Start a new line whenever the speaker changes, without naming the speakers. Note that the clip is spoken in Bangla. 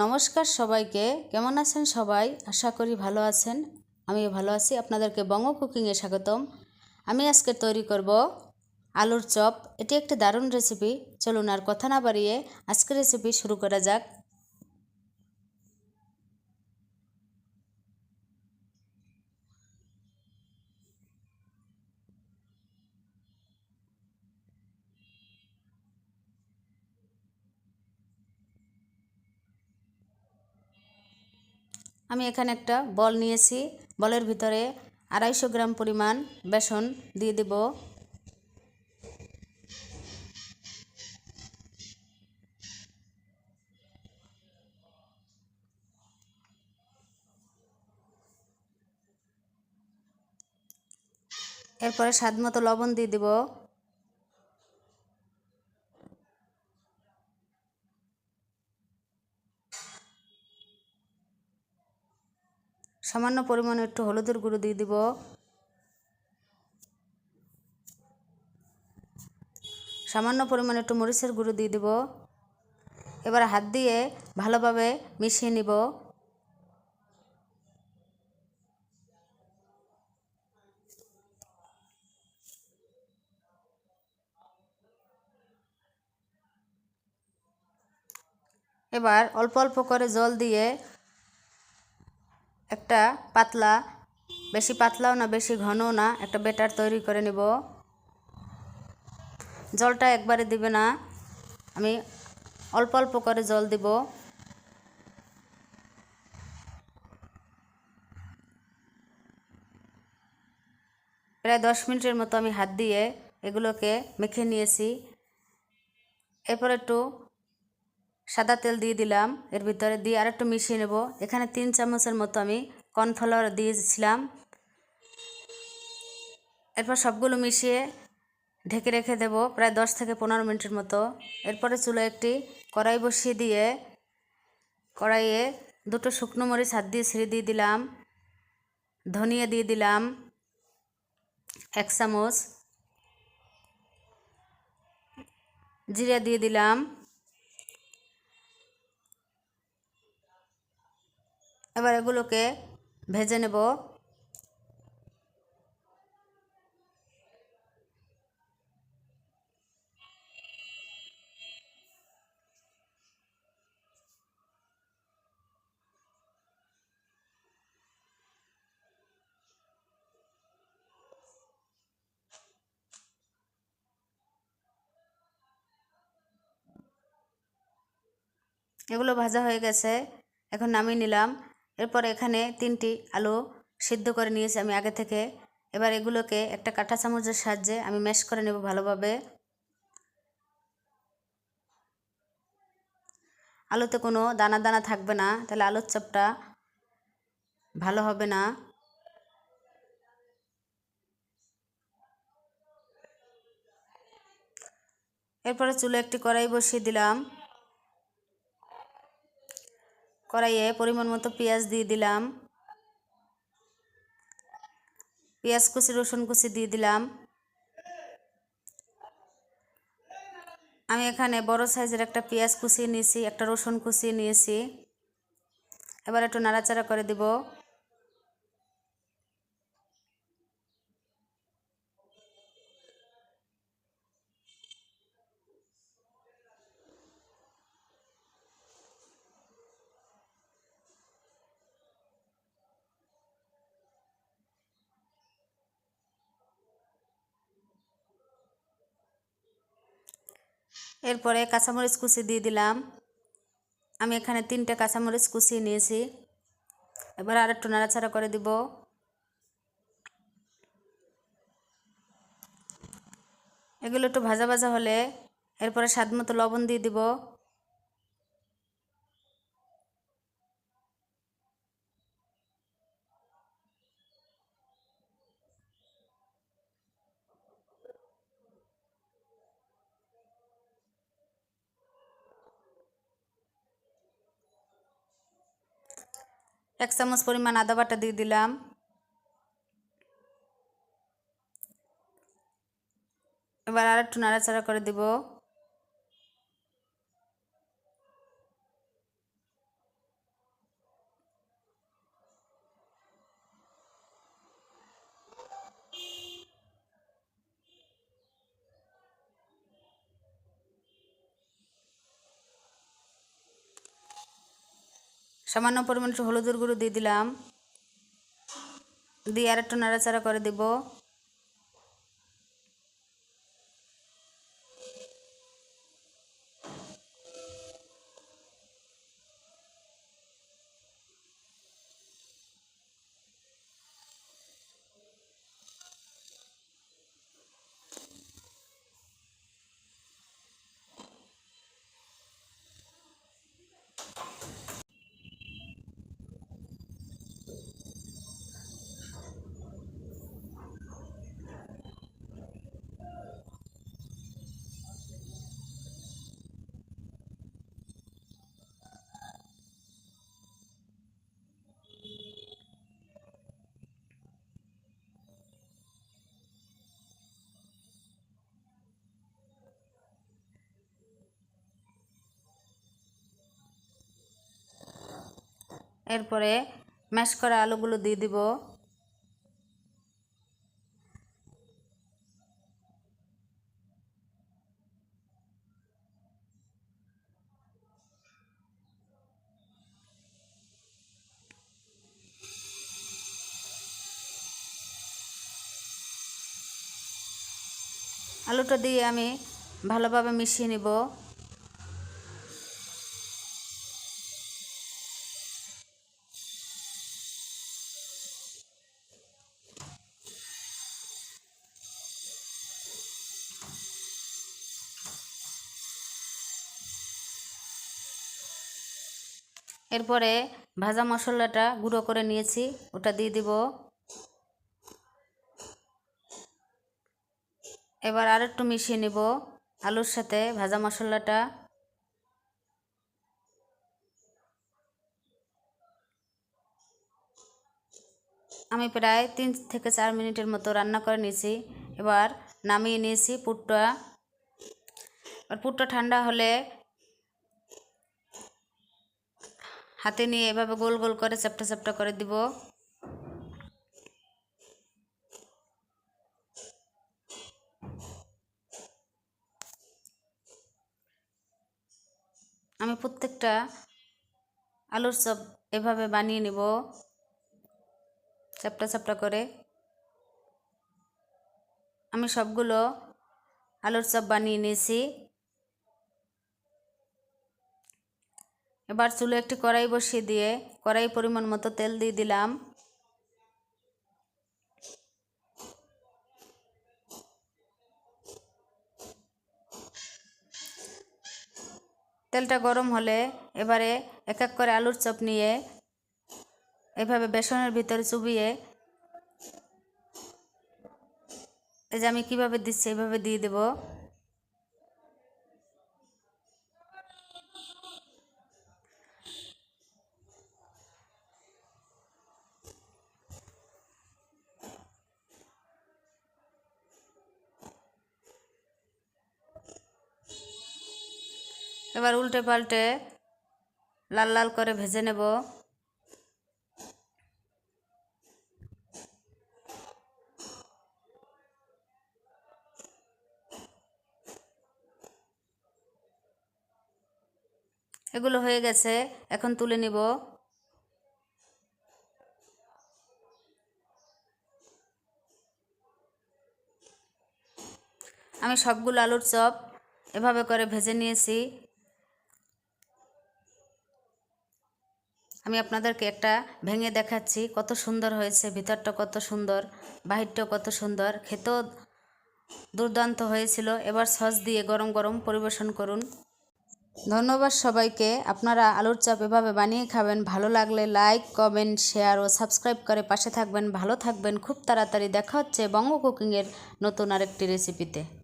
নমস্কার সবাইকে। কেমন আছেন সবাই? আশা করি ভালো আছেন। আমি ভালো আছি। আপনাদেরকে বঙ্গ কুকিংয়ে স্বাগতম। আমি আজকে তৈরি করব আলুর চপ। এটি একটি দারুণ রেসিপি চলুন আর কথা না বাড়িয়ে আজকের রেসিপি শুরু করা যাক। আমি এখানে একটা বল নিয়েছি। বলের ভিতরে আড়াইশো গ্রাম পরিমাণ বেসন দিয়ে দেব। এরপরে স্বাদ মতো লবণ দিয়ে দেব। সামান্য পরিমাণে একটু হলুদের গুঁড়ো দিয়ে দিব। সামান্য পরিমাণে একটু মরিচের গুঁড়ো দিয়ে দিব। এবার হাত দিয়ে ভালোভাবে মিশিয়ে নিব। এবার অল্প অল্প করে জল দিয়ে একটা পাতলা, বেশি পাতলাও না, বেশি ঘনও না, একটা বেটার তৈরি করে নিব। জলটা একবারে দিবে না। আমি অল্প অল্প করে জল দিব। প্রায় দশ মিনিটের মতো আমি হাত দিয়ে এগুলোকে মেখে নিয়েছি। এরপর একটু সাদা তেল দিয়ে দিলাম। এর ভিতরে দিয়ে আর একটু মিশিয়ে নেব। এখানে তিন চামচের মতো আমি কর্নফ্লাওয়ার দিয়েছিলাম। এরপর সবগুলো মিশিয়ে ঢেকে রেখে দেব প্রায় দশ থেকে পনেরো মিনিটের মতো। এরপরে চুলো একটি কড়াই বসিয়ে দিয়ে কড়াইয়ে দুটো শুকনো মরিচ হাত দিয়ে ছিঁড়ে দিয়ে দিলাম, ধনিয়া দিয়ে দিলাম, এক চামচ, জিরা দিয়ে দিলাম, এবার এগুলোকে ভেজে নেব। এগুলো ভাজা হয়ে গেছে। এখন নামিয়ে নিলাম। এরপর এখানে তিনটি আলু সিদ্ধ করে নিয়েছি আমি আগে থেকে। এবার এগুলোকে একটা কাঁটা চামচের সাহায্যে আমি ম্যাশ করে নেব ভালোভাবে। আলুতে কোনো দানা দানা থাকবে না, তাহলে আলুর চপটা ভালো হবে না। এরপরে চুলে একটি কড়াই বসিয়ে দিলাম। কড়াইয়ে পরিমাণ মতো পেঁয়াজ দিয়ে দিলাম। পেঁয়াজ কুচি, রসুন কুচি দিয়ে দিলাম। আমি এখানে বড় সাইজের একটা পেঁয়াজ কুচিয়ে নিয়েছি, একটা রসুন কুচিয়ে নিয়েছি। এবার একটু নাড়াচাড়া করে দিব। এরপরে কাঁচামরিচ কুচি দিয়ে দিলাম। আমি এখানে তিনটে কাঁচামরিচ কুচি নিয়েছি। এবার আর একটু নাড়াচাড়া করে দিব। এগুলো একটু ভাজা ভাজা হলে এরপরে স্বাদ মতো লবণ দিয়ে দিব। এক চামচ পরিমাণ আদা বাটা দিয়ে দিলাম এবার আর একটু নাড়াচাড়া করে দিব সামান্য পরিমাণ হলুদের গুঁড়ো দিয়ে দিলাম। দিয়ে আর একটু নাড়াচাড়া করে দিব। এরপরে ম্যাশ করা আলুগুলো দিয়ে দিব। আলুটা দিয়ে আমি ভালোভাবে মিশিয়ে নিব। এরপরে ভাজা মশলাটা গুঁড়ো করে নিয়েছি, ওটা দিয়ে দিব। এবার আর একটু মিশিয়ে নেব আলুর সাথে ভাজা মশলাটা। আমি প্রায় তিন থেকে চার মিনিটের মতো রান্না করে নিয়েছি। এবার নামিয়ে নিয়েছি পুরটা। আর পুরটা ঠান্ডা হলে হাতে নিয়ে এভাবে গোল গোল করে চ্যাপটা চ্যাপটা করে দিব। আমি প্রত্যেকটা আলুর চপ এভাবে বানিয়ে নেব। চ্যাপটা চ্যাপটা করে। আমি সবগুলো আলুর চপ বানিয়ে নিয়েছি। এবার চুলো একটি কড়াই বসিয়ে দিয়ে কড়াই পরিমাণ মতো তেল দিয়ে দিলাম। তেলটা গরম হলে এবারে এক এক করে আলুর চপ নিয়ে এভাবে বেসনের ভিতরে চুবিয়ে এই যে আমি কীভাবে দিচ্ছি এইভাবে দিয়ে দেবো। এবার উল্টে পাল্টে লাল লাল করে ভেজে নেব। এগুলো হয়ে গেছে, এখন তুলে নিব। আমি সবগুলো আলুর চপ এভাবে করে ভেজে নিয়েছি। আমি আপনাদেরকে একটা ভেঙে দেখাচ্ছি, কত সুন্দর হয়েছে, ভিতরটা কত সুন্দর, বাহিরটাও কত সুন্দর, খেতেও দুর্দান্ত হয়েছিল। এবার সস দিয়ে গরম গরম পরিবেশন করুন। ধন্যবাদ সবাইকে। আপনারা আলুর চাপ এভাবে বানিয়ে খাবেন, ভালো লাগলে লাইক, কমেন্ট, শেয়ার ও সাবস্ক্রাইব করে পাশে থাকবেন। ভালো থাকবেন। খুব তাড়াতাড়ি দেখা হচ্ছে বঙ্গ কুকিংয়ের নতুন আরেকটি রেসিপিতে।